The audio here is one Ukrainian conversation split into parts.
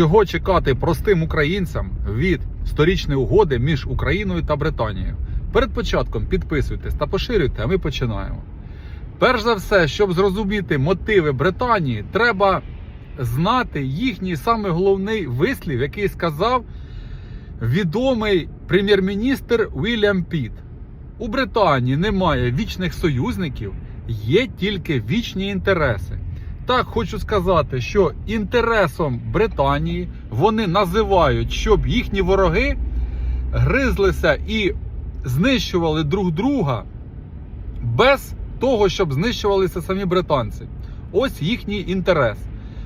Чого чекати простим українцям від сторічної угоди між Україною та Британією? Перед початком підписуйтесь та поширюйте, а ми починаємо. Перш за все, щоб зрозуміти мотиви Британії, треба знати їхній саме головний вислів, який сказав відомий прем'єр-міністр Вільям Піт. У Британії немає вічних союзників, є тільки вічні інтереси. Так хочу сказати, що інтересом Британії вони називають, щоб їхні вороги гризлися і знищували друг друга без того, щоб знищувалися самі британці. Ось їхній інтерес.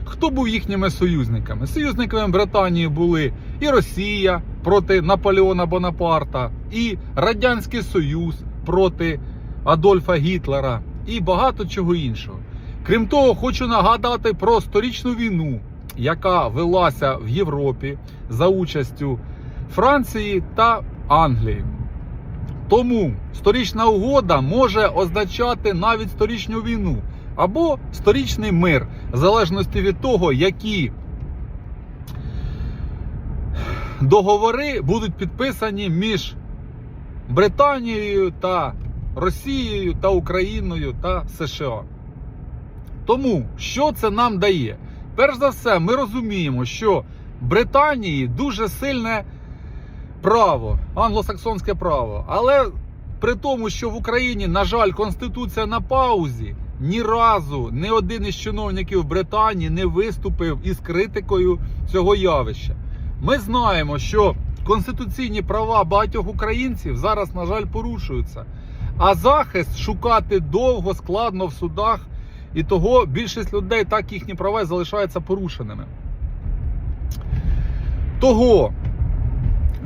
Хто був їхніми союзниками? Союзниками Британії були і Росія проти Наполеона Бонапарта, і Радянський Союз проти Адольфа Гітлера, і багато чого іншого. Крім того, хочу нагадати про сторічну війну, яка велася в Європі за участю Франції та Англії. Тому сторічна угода може означати навіть сторічну війну або сторічний мир, в залежності від того, які договори будуть підписані між Британією та Росією та Україною та США. Тому що це нам дає? Перш за все, ми розуміємо, що Британії дуже сильне право, англосаксонське право. Але при тому, що в Україні, на жаль, конституція на паузі, ні разу ні один із чиновників Британії не виступив із критикою цього явища. Ми знаємо, що конституційні права багатьох українців зараз, на жаль, порушуються. А захист шукати довго, складно в судах. І того більшість людей так їхні права залишаються порушеними. Того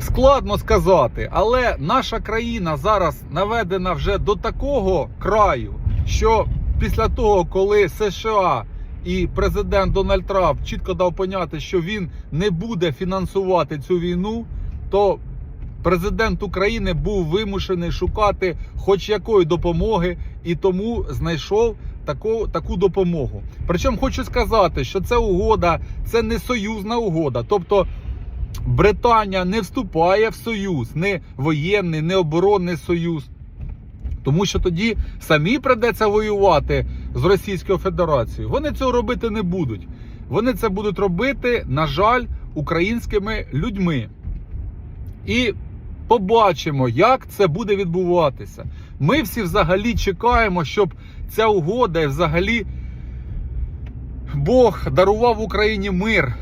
складно сказати, але наша країна зараз наведена вже до такого краю, що після того, коли США і президент Дональд Трамп чітко дав поняти, що він не буде фінансувати цю війну, то президент України був вимушений шукати хоч якої допомоги, і тому знайшов таку, таку допомогу. Причому хочу сказати, що ця угода це не союзна угода. Тобто Британія не вступає в союз, не воєнний, не оборонний союз. Тому що тоді самі придеться воювати з Російською Федерацією. Вони цього робити не будуть. Вони це будуть робити, на жаль, українськими людьми. І побачимо, як це буде відбуватися. Ми всі взагалі чекаємо, щоб ця угода і взагалі Бог дарував Україні мир